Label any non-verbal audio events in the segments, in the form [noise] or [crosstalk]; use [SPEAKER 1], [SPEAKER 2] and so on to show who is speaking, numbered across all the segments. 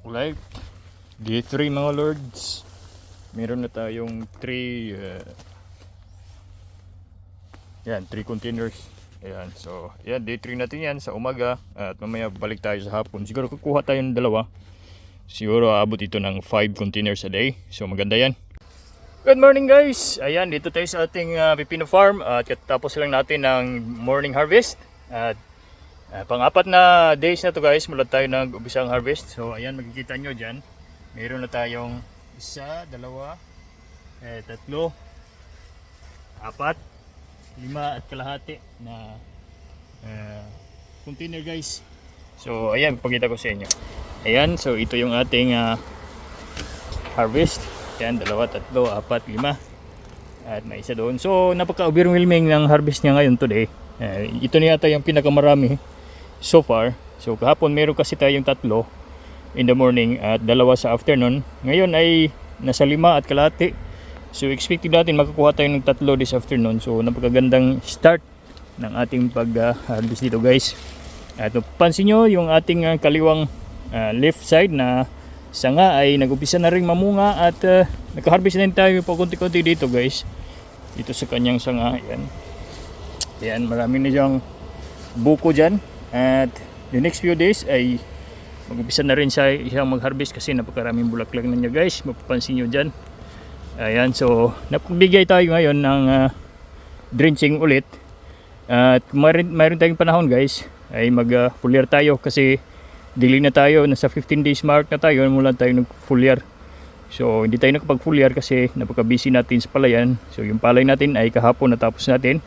[SPEAKER 1] Alright. Day 3 mga lords. Meron na tayong 3 uh, yan, 3 containers. Ayan, so, yan, day 3 natin yan sa umaga. At mamaya balik tayo sa hapon. Siguro kukuha tayo ng dalawa. Siguro aabot ito ng 5 containers a day. So, maganda yan. Good morning guys! Ayan, dito tayo sa ating uh, pipino farm. At katapos lang natin ng morning harvest. At pang-apat na days na to guys, mula tayo nag-ubisang harvest. So, ayan, makikita nyo dyan. Meron na tayong isa, dalawa, eh, tatlo, apat, lima at kalahati na uh, container guys. So ayan, pakita ko sa inyo. Ayan, so ito yung ating uh, harvest. Ayan, dalawa, tatlo, apat, lima. At may isa doon. So napaka-overwhelming ng harvest niya ngayon today. Uh, ito na yata yung pinakamarami so far. So kahapon meron kasi tayong tatlo in the morning at dalawa sa afternoon. Ngayon ay nasa lima at kalahati. So expected natin makakuha tayo ng tatlo this afternoon. So napakagandang start ng ating pag-harvest dito guys. At pansin nyo yung ating uh, kaliwang uh, left side na sanga ay nag-upisa na rin mamunga at uh, nakaharvest na rin tayo pa konti-konti dito guys. Dito sa kanyang sanga. Yan. Yan, marami na diyang buko dyan. At the next few days ay mag-upisa na rin siya siyang mag-harvest kasi napakaraming bulaklak na niya guys. Mapapansin nyo dyan. Ayan, so napagbigay tayo ngayon ng uh, drenching ulit. At kung mayroon, mayroon tayong panahon guys, ay mag-full year tayo kasi dili na tayo, nasa 15 days mark na tayo mula tayo nag full year. So hindi tayo nakapag full year kasi napaka-busy natin sa palayan. So yung palay natin ay kahapon natapos natin.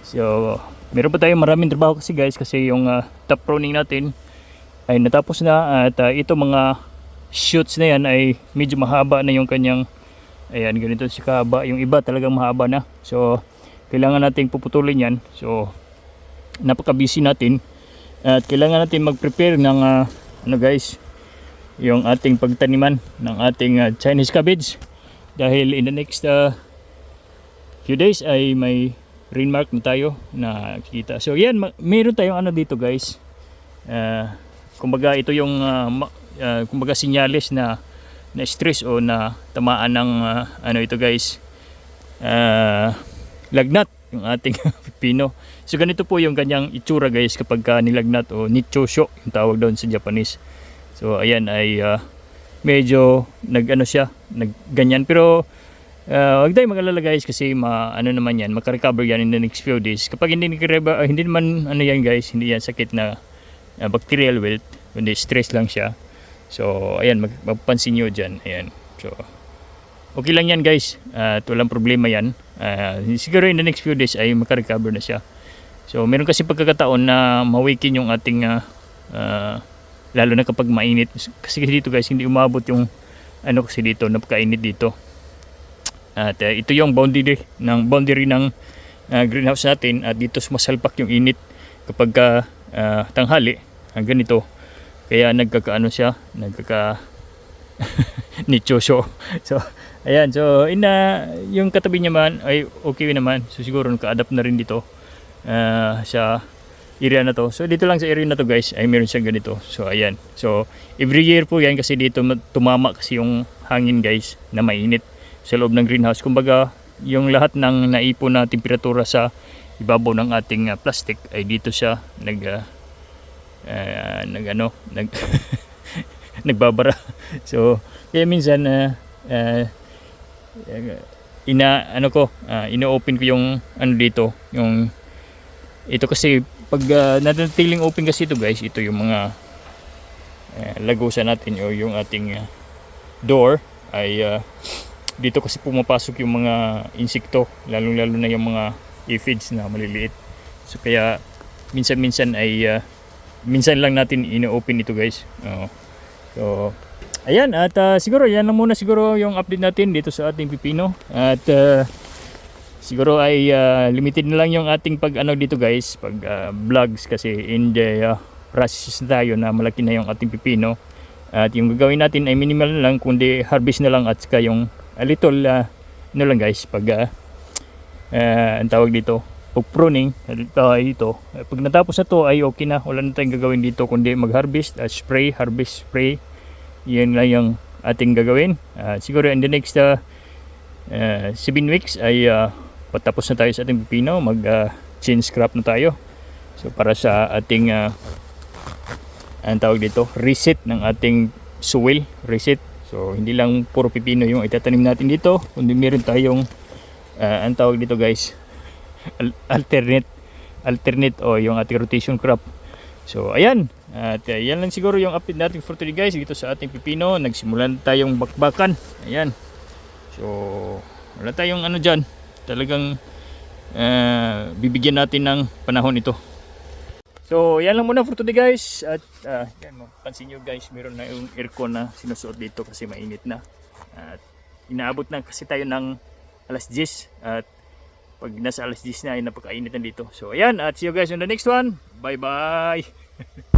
[SPEAKER 1] So meron pa tayong maraming trabaho kasi guys kasi yung uh, top pruning natin ay natapos na at uh, ito mga shoots na yan ay medyo mahaba na yung kanyang ayan ganito si kahaba. Yung iba talagang mahaba na. So kailangan nating puputulin yan. So napaka busy natin. At kailangan natin mag prepare ng uh, ano guys yung ating pagtaniman ng ating uh, Chinese cabbage. Dahil in the next uh, few days ay may rain mark na tayo na kita so yan meron tayong ano dito guys. Uh, kumbaga ito yung uh, uh, kumbaga sinyalis na na stress o na tamaan ng uh, ano ito guys. Uh, lagnat yung ating [laughs] pipino so ganito po yung kanyang itsura guys kapag ka nilagnat o nichosho yung tawag doon sa Japanese. So ayan ay uh, medyo nag ano siya nag ganyan pero uh, wag tayong mag-alala guys kasi ma, ano naman yan makarecover yan in the next few days kapag hindi uh, hindi naman ano yan guys hindi yan sakit na uh, bacterial wilt kundi stress lang siya So, ayan, mag magpansin nyo dyan. Ayan. So, okay lang yan guys. At walang problema yan. Uh, siguro in the next few days ay makarecover na siya. So, meron kasi pagkakataon na mawikin yung ating, uh, uh, lalo na kapag mainit. Kasi dito guys, hindi umabot yung, ano kasi dito, napakainit dito. At uh, ito yung boundary ng, boundary ng uh, greenhouse natin. At dito sumasalpak yung init kapag uh, tanghali. Hanggang ito kaya nagkakaano siya nagkaka [laughs] nichosyo. So ayan. So ina yung katabi niya man ay okay naman. So siguro naka-adapt na rin dito uh, sa area na to. So dito lang sa area na to guys ay meron siyang ganito. So ayan. So every year po yan kasi dito tumama kasi yung hangin guys na mainit sa loob ng greenhouse. Kumbaga yung lahat ng naipon na temperatura sa ibabaw ng ating uh, plastic ay dito siya nag uh, uh, nag ano [laughs] nag nagbabara. So kaya minsan uh, uh, ina ano ko uh, ino-open ko yung ano dito yung ito kasi pag uh, nanatiling open kasi ito guys ito yung mga uh, lagusan natin o yung ating uh, door ay uh, dito kasi pumapasok yung mga insekto lalong lalo na yung mga aphids na maliliit so kaya minsan-minsan ay uh, minsan lang natin ino-open ito guys. Oo. So, ayan at uh, siguro yan lang muna siguro yung update natin dito sa ating pipino. At uh, siguro ay uh, limited na lang yung ating pag ano dito guys, pag uh, vlogs kasi in the uh, process tayo na malaki na yung ating pipino. At yung gagawin natin ay minimal lang kundi harvest na lang at saka yung a little uh, ano lang guys pag uh, uh, ang tawag dito pag pruning ay ito pag natapos na to ay okay na wala na tayong gagawin dito kundi mag harvest uh, spray harvest spray Yan lang yung ating gagawin. At siguro in the next uh, 7 weeks ay uh, patapos na tayo sa ating pipino. Mag uh, change crop na tayo. So para sa ating uh, ang tawag dito, reset ng ating soil, reset. So hindi lang puro pipino yung itatanim natin dito, kundi meron tayong uh, ang tawag dito guys, al- alternate alternate o yung ating rotation crop. So ayan, at uh, yan lang siguro yung update natin for today guys dito sa ating pipino. Nagsimulan tayong bakbakan. Ayan. So wala tayong ano dyan. Talagang uh, bibigyan natin ng panahon ito. So, yan lang muna for today guys. At uh, yan pansin nyo guys, meron na yung aircon na sinusuot dito kasi mainit na. At inaabot na kasi tayo ng alas 10. At pag nasa alas 10 na ay napakainit na dito. So, ayan. At see you guys on the next one. Bye bye. [laughs]